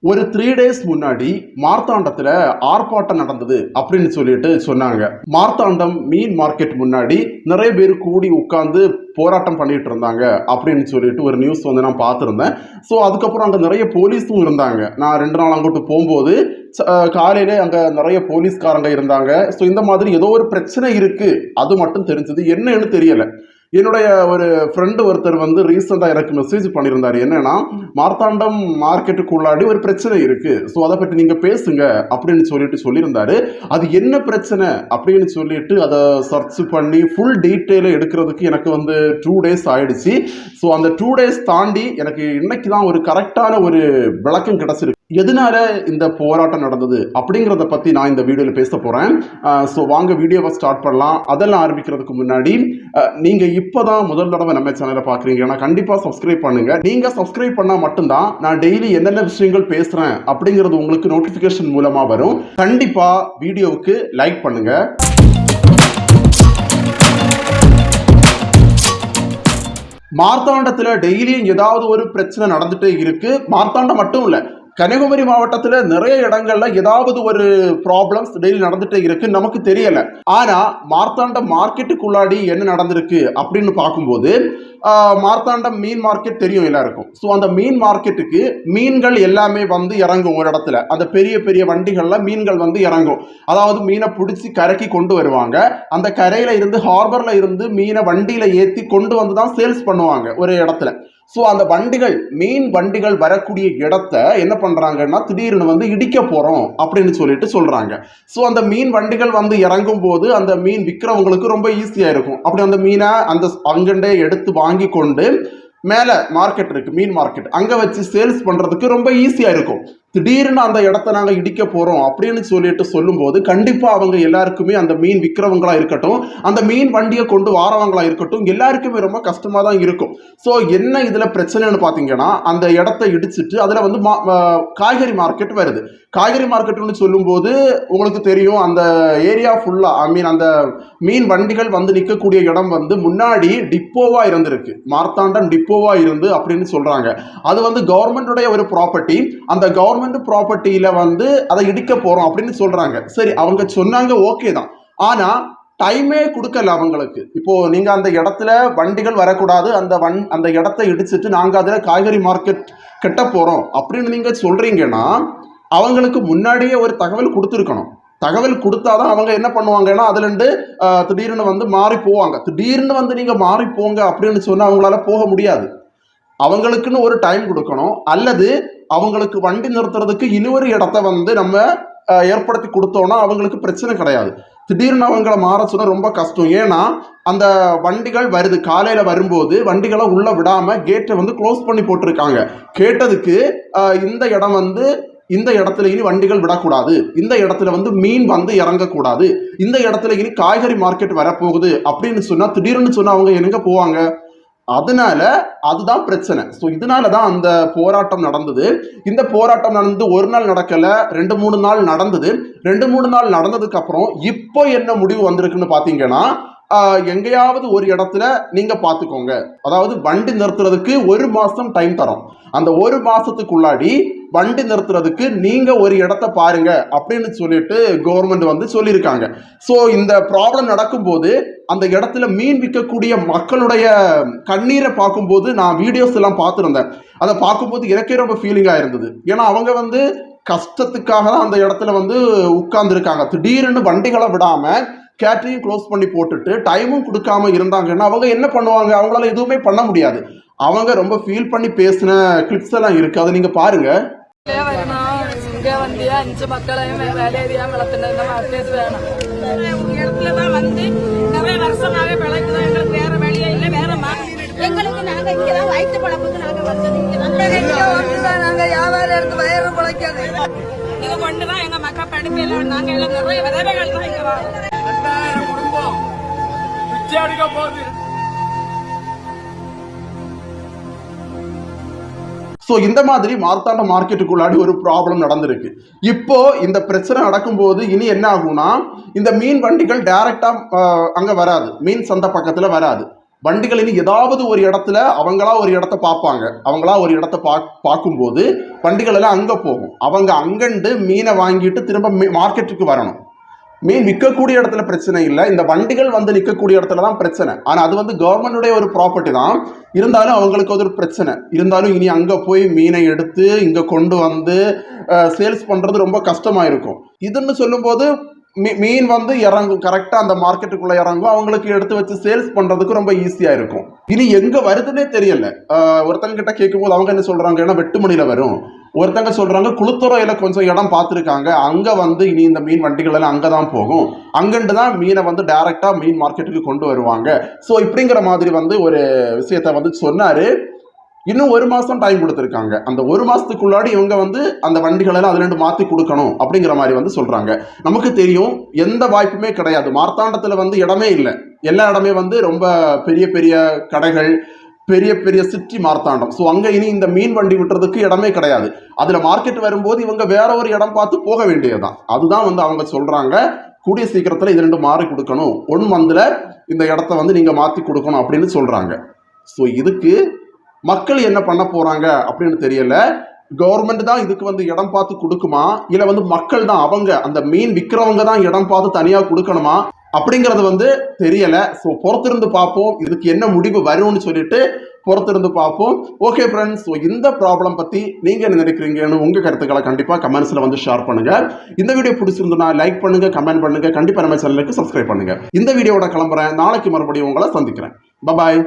ஒரு three days முன்னாடி மார்த்தாண்டத்தில் ஆர்ப்பாட்டம் நடந்தது அப்படின்னு சொல்லிட்டு சொன்னாங்க. மார்த்தாண்டம் மீன் மார்க்கெட் முன்னாடி நிறைய பேர் கூடி உட்கார்ந்து போராட்டம் பண்ணிட்டு இருந்தாங்க அப்படின்னு சொல்லிட்டு ஒரு நியூஸ் வந்து நான் பார்த்துருந்தேன். ஸோ அதுக்கப்புறம் அங்கே நிறைய போலீஸும் இருந்தாங்க. நான் ரெண்டு நாள் அங்கிட்டு போகும்போது ச- காலையிலே அங்கே நிறைய போலீஸ்காரங்க இருந்தாங்க. ஸோ இந்த மாதிரி ஏதோ ஒரு பிரச்சனை இருக்கு. அது மட்டும் தெரிஞ்சது. என்னன்னு தெரியலை. என்னுடைய ஒரு ஃப்ரெண்டு ஒருத்தர் வந்து ரீசெண்டாக எனக்கு மெசேஜ் பண்ணியிருந்தார். என்னன்னா மார்த்தாண்டம் மார்க்கெட்டுக்குள்ளாடி ஒரு பிரச்சனை இருக்குது ஸோ அதை பற்றி நீங்கள் பேசுங்க அப்படின்னு சொல்லிட்டு சொல்லியிருந்தாரு. அது என்ன பிரச்சனை? அப்படின்னு சொல்லிட்டு அதை சர்ச் பண்ணி ஃபுல் டீட்டெயிலை எடுக்கிறதுக்கு எனக்கு வந்து டூ டேஸ் ஆயிடுச்சு. ஸோ அந்த டூ டேஸ் தாண்டி எனக்கு இன்னைக்கு தான் ஒரு கரெக்டான ஒரு விளக்கம் கிடச்சிருக்கு. எதனால இந்த போராட்டம் நடந்தது அப்படிங்கிறத பற்றி நான் இந்த வீடியோவில் பேச போகிறேன் ஸோ வாங்க வீடியோவை ஸ்டார்ட் பண்ணலாம். அதெல்லாம் ஆரம்பிக்கிறதுக்கு முன்னாடி நீங்கள் இப்போ தான் முதல் தடவை நம்ம சேனலை பார்க்குறீங்கன்னா கண்டிப்பாக சப்ஸ்கிரைப் பண்ணுங்கள் நீங்கள் சப்ஸ்கிரைப் பண்ணால் மட்டும்தான் நான் டெய்லி என்னென்ன விஷயங்கள் பேசுகிறேன் அப்படிங்கிறது உங்களுக்கு நோட்டிஃபிகேஷன் மூலமாக வரும். கண்டிப்பாக வீடியோவுக்கு லைக் பண்ணுங்கள் மார்த்தாண்டத்தில் டெய்லியும் ஏதாவது ஒரு பிரச்சனை நடந்துகிட்டே இருக்குது மார்த்தாண்டம் மட்டும் இல்லை கன்னியாகுமரி மாவட்டத்தில் நிறைய இடங்கள்ல ஏதாவது ஒரு ப்ராப்ளம்ஸ் டெய்லி நடந்துட்டே இருக்கு. நமக்கு தெரியல. ஆனா மார்த்தாண்டம் மார்க்கெட்டுக்குள்ளாடி என்ன நடந்திருக்கு அப்படின்னு பார்க்கும்போது மார்த்தாண்டம் மீன் மார்க்கெட் தெரியும் எல்லாருக்கும். ஸோ அந்த மீன் மார்க்கெட்டுக்கு மீன்கள் எல்லாமே வந்து இறங்கும் ஒரு இடத்துல. அந்த பெரிய பெரிய வண்டிகள்ல மீன்கள் வந்து இறங்கும். அதாவது மீனை பிடிச்சி கரைக்கு கொண்டு வருவாங்க. அந்த கரையில இருந்து ஹார்பர்ல இருந்து மீனை வண்டியில ஏற்றி கொண்டு வந்து தான் சேல்ஸ் பண்ணுவாங்க ஒரு இடத்துல. ஸோ அந்த வண்டிகள் மீன் வண்டிகள் வரக்கூடிய இடத்த என்ன பண்ணுறாங்கன்னா திடீர்னு வந்து இடிக்க போகிறோம் அப்படின்னு சொல்லிட்டு சொல்கிறாங்க ஸோ அந்த மீன் வண்டிகள் வந்து இறங்கும் போது அந்த மீன் விற்கிறவங்களுக்கு ரொம்ப ஈஸியாக இருக்கும். அப்படி அந்த மீனை அந்த அங்கண்டே எடுத்து வாங்கி கொண்டு மேலே மார்க்கெட் இருக்குது மீன் மார்க்கெட் அங்கே வச்சு சேல்ஸ் பண்ணுறதுக்கு ரொம்ப ஈஸியாக இருக்கும். திடீர்னு அந்த இடத்த நாங்கள் இடிக்க போகிறோம் அப்படின்னு சொல்லிட்டு சொல்லும்போது கண்டிப்பாக அவங்க எல்லாருக்குமே அந்த மீன் விற்கிறவங்களா இருக்கட்டும் அந்த மீன் வண்டியை கொண்டு வாரவங்களா இருக்கட்டும் எல்லாருக்குமே ரொம்ப கஷ்டமாக தான் இருக்கும். ஸோ என்ன இதில் பிரச்சனைன்னு பார்த்தீங்கன்னா அந்த இடத்த இடிச்சிட்டு அதில் வந்து மா- காய்கறி மார்க்கெட் வருது. காய்கறி மார்க்கெட்னு சொல்லும்போது உங்களுக்கு தெரியும் அந்த ஏரியா ஃபுல்லாக ஐ மீன் அந்த மீன் வண்டிகள் வந்து நிற்கக்கூடிய இடம் வந்து முன்னாடி டிப்போவா இருந்திருக்கு. மார்த்தாண்டம் டிப்போவா இருந்து அப்படின்னு சொல்றாங்க. அது வந்து கவர்மெண்டுடைய ஒரு ப்ராப்பர்ட்டி அந்த கவர்மெண்ட் ப்ராப்பர்ட்டியில வந்து அதை இடிக்க போகிறோம் அப்படின்னு சொல்கிறாங்க சரி அவங்க சொன்னாங்க ஓகே தான். ஆனால் டைமே கொடுக்கல அவங்களுக்கு. இப்போது நீங்கள் அந்த இடத்துல வண்டிகள் வரக்கூடாது. அந்த வண் அந்த இடத்த இடிச்சிட்டு நாங்கள் அதில் காய்கறி மார்க்கெட் கட்ட போகிறோம் அப்படின்னு நீங்கள் சொல்கிறீங்கன்னா அவங்களுக்கு முன்னாடியே ஒரு தகவல் கொடுத்துருக்கணும். தகவல் கொடுத்தாதான் அவங்க என்ன பண்ணுவாங்கன்னா அதுலேருந்து திடீர்னு வந்து மாறி போவாங்க. திடீர்னு வந்து நீங்கள் மாறி போங்க அப்படின்னு சொன்னால் அவங்களால போக முடியாது. அவங்களுக்குன்னு ஒரு டைம் கொடுக்கணும். அல்லது அவங்களுக்கு வண்டி நிறுத்துறதுக்கு இன்னொரு இடத்த வந்து நம்ம ஏற்படுத்தி கொடுத்தோம்னா அவங்களுக்கு பிரச்சனை கிடையாது. திடீர்னு அவங்கள மாற சொன்னால் ரொம்ப கஷ்டம். ஏன்னா அந்த வண்டிகள் வருது. காலையில் வரும்போது வண்டிகளை உள்ளே விடாமல் கேட்டை வந்து க்ளோஸ் பண்ணி போட்டிருக்காங்க. கேட்டதுக்கு இந்த இடம் வந்து இந்த இடத்துல இனி வண்டிகள் விடக்கூடாது. இந்த இடத்துல வந்து மீன் வந்து இறங்கக்கூடாது. இந்த இடத்துல இனி காய்கறி மார்க்கெட் வரப்போகுது அப்படின்னு சொன்னால் திடீர்னு சொன்னால் அவங்க எங்கே போவாங்க? அதனால அதுதான் பிரச்சனை. ஸோ இதனால தான் அந்த போராட்டம் நடந்தது. இந்த போராட்டம் நடந்து ஒரு நாள் நடக்கல ரெண்டு மூணு நாள் நடந்தது. ரெண்டு மூணு நாள் நடந்ததுக்கு அப்புறம் இப்போ என்ன முடிவு வந்திருக்குன்னு பார்த்தீங்கன்னா எங்கேயாவது ஒரு இடத்துல நீங்க பார்த்துக்கோங்க. அதாவது வண்டி நிறுத்துறதுக்கு ஒரு மாசம் டைம் தரும். அந்த ஒரு மாசத்துக்குள்ளாடி வண்டி நிறுத்துறதுக்கு நீங்கள் ஒரு இடத்த பாருங்க அப்படின்னு சொல்லிட்டு கவர்மெண்ட் வந்து சொல்லியிருக்காங்க. ஸோ இந்த ப்ராப்ளம் நடக்கும்போது அந்த இடத்துல மீன் விற்கக்கூடிய மக்களுடைய கண்ணீரை பார்க்கும்போது நான் வீடியோஸ் எல்லாம் பார்த்துருந்தேன். அதை பார்க்கும்போது எனக்கே ரொம்ப ஃபீலிங்காக இருந்தது. ஏன்னா அவங்க வந்து கஷ்டத்துக்காக தான் அந்த இடத்துல வந்து உட்கார்ந்துருக்காங்க. திடீர்னு வண்டிகளை விடாமல் கேட்டரிங் க்ளோஸ் பண்ணி போட்டுட்டு டைமும் கொடுக்காம இருந்தாங்கன்னா அவங்க என்ன பண்ணுவாங்க? அவங்களால எதுவுமே பண்ண முடியாது. அவங்க ரொம்ப ஃபீல் பண்ணி பேசின கிளிப்ஸ் எல்லாம் இருக்குது அதை நீங்கள் பாருங்கள் വരണോ ഇങ്ങ അഞ്ച് മക്കളെയും വേല ചെയ്യാൻ വളർത്തേണ്ടത് വളർത്തേത് വേണം இடத்துலதான் வந்து நிறைய வருஷமாக பிழைக்குதோ எங்களுக்கு வேற வழியே இல்லை வேற எங்களுக்கு நாங்க இங்கதான் வயிற்று பழப்புக்கு நாங்க வந்தது எல்லாம் நிறைய விதவைகள் தான் இங்க வரோம் குடும்பம். பிச்சை எடுக்க போகுது. ஸோ இந்த மாதிரி மார்த்தாண்ட மார்க்கெட்டுக்குள்ளாடி ஒரு ப்ராப்ளம் நடந்திருக்கு. இப்போ இந்த பிரச்சனை நடக்கும்போது இனி என்ன ஆகும்னா இந்த மீன் வண்டிகள் டைரக்டாக அங்கே வராது. மீன் சந்தை பக்கத்தில் வராது. வண்டிகள் இனி ஏதாவது ஒரு இடத்துல அவங்களா ஒரு இடத்த பார்ப்பாங்க. அவங்களா ஒரு இடத்த பா பார்க்கும்போது வண்டிகள் எல்லாம் அங்கே போகும். அவங்க அங்கண்டு மீனை வாங்கிட்டு திரும்ப மார்க்கெட்டுக்கு வரணும். மீன் விற்கக்கூடிய இடத்துல பிரச்சனை இல்லை. இந்த வண்டிகள் வந்து நிற்கக்கூடிய இடத்துல தான் பிரச்சனை. ஆனால் அது வந்து கவர்மெண்டுடைய ஒரு ப்ராப்பர்ட்டி தான். இருந்தாலும் அவங்களுக்கு அது ஒரு பிரச்சனை. இருந்தாலும் இனி அங்கே போய் மீனை எடுத்து இங்கே கொண்டு வந்து சேல்ஸ் பண்ணுறது ரொம்ப கஷ்டமாக இருக்கும் இதுன்னு சொல்லும்போது மீன் வந்து இறங்கும் கரெக்டாக அந்த மார்க்கெட்டுக்குள்ளே இறங்கும். அவங்களுக்கு எடுத்து வச்சு சேல்ஸ் பண்ணுறதுக்கு ரொம்ப ஈஸியாக இருக்கும். இனி எங்கே வருதுன்னே தெரியல. ஒருத்தங்கிட்ட ஒருத்தங்க கேட்கும்போது அவங்க என்ன சொல்கிறாங்க ஏன்னா வெட்டுமணியில் வரும். ஒருத்தங்க சொல்கிறாங்க குளுத்துறையில் கொஞ்சம் இடம் பார்த்துருக்காங்க. அங்கே வந்து இனி இந்த மீன் வண்டிகள் எல்லாம் அங்கே தான் போகும். அங்கிட்டு தான் மீனை வந்து டைரெக்டாக மீன் மார்க்கெட்டுக்கு கொண்டு வருவாங்க. ஸோ இப்படிங்கிற மாதிரி வந்து ஒரு விஷயத்த வந்து சொன்னார். இன்னும் ஒரு மாதம் டைம் கொடுத்துருக்காங்க. அந்த ஒரு மாதத்துக்குள்ளாடி இவங்க வந்து அந்த வண்டிகளெல்லாம் அதுல ரெண்டு மாற்றி கொடுக்கணும் அப்படிங்கிற மாதிரி வந்து சொல்கிறாங்க நமக்கு தெரியும் எந்த வாய்ப்புமே கிடையாது. மார்த்தாண்டத்தில் வந்து இடமே இல்லை. எல்லா இடமே வந்து ரொம்ப பெரிய பெரிய கடைகள் பெரிய பெரிய சிட்டி மார்த்தாண்டம். ஸோ அங்கே இனி இந்த மீன் வண்டி விட்டுறதுக்கு இடமே கிடையாது. அதில் மார்க்கெட் வரும்போது இவங்க வேற ஒரு இடம் பார்த்து போக வேண்டியதுதான். அதுதான் வந்து அவங்க சொல்கிறாங்க கூடிய சீக்கிரத்தில் இது ரெண்டு மாறி கொடுக்கணும். ஒன் மந்தில் இந்த இடத்த வந்து நீங்கள் மாற்றி கொடுக்கணும் அப்படின்னு சொல்கிறாங்க ஸோ இதுக்கு மக்கள் என்ன பண்ண போறாங்க அப்படின்னு தெரியல. கவர்மெண்ட் தான் இதுக்கு வந்து இடம் பார்த்து கொடுக்குமா? இல்ல வந்து மக்கள் தான் அவங்க அந்த மீன் விற்கிறவங்க தான் இடம் பார்த்து தனியா கொடுக்கணுமா? அப்படிங்கறது வந்து தெரியல. ஸோ பொறுத்திருந்து பார்ப்போம். இதுக்கு என்ன முடிவு வரும்னு சொல்லிட்டு பொறுத்திருந்து பார்ப்போம். ஓகே ஃப்ரெண்ட்ஸ் ஸோ இந்த ப்ராப்ளம் பத்தி நீங்க என்ன நினைக்கிறீங்கன்னு உங்க கருத்துக்களை கண்டிப்பா கமெண்ட்ஸ்ல வந்து ஷேர் பண்ணுங்க. இந்த வீடியோ பிடிச்சிருந்தா லைக் பண்ணுங்க கமெண்ட் பண்ணுங்க. கண்டிப்பா நம்ம சேனலுக்கு சப்ஸ்கிரைப் பண்ணுங்க. இந்த வீடியோட கிளம்புறேன். நாளைக்கு மறுபடியும் உங்களை சந்திக்கிறேன். பபாய்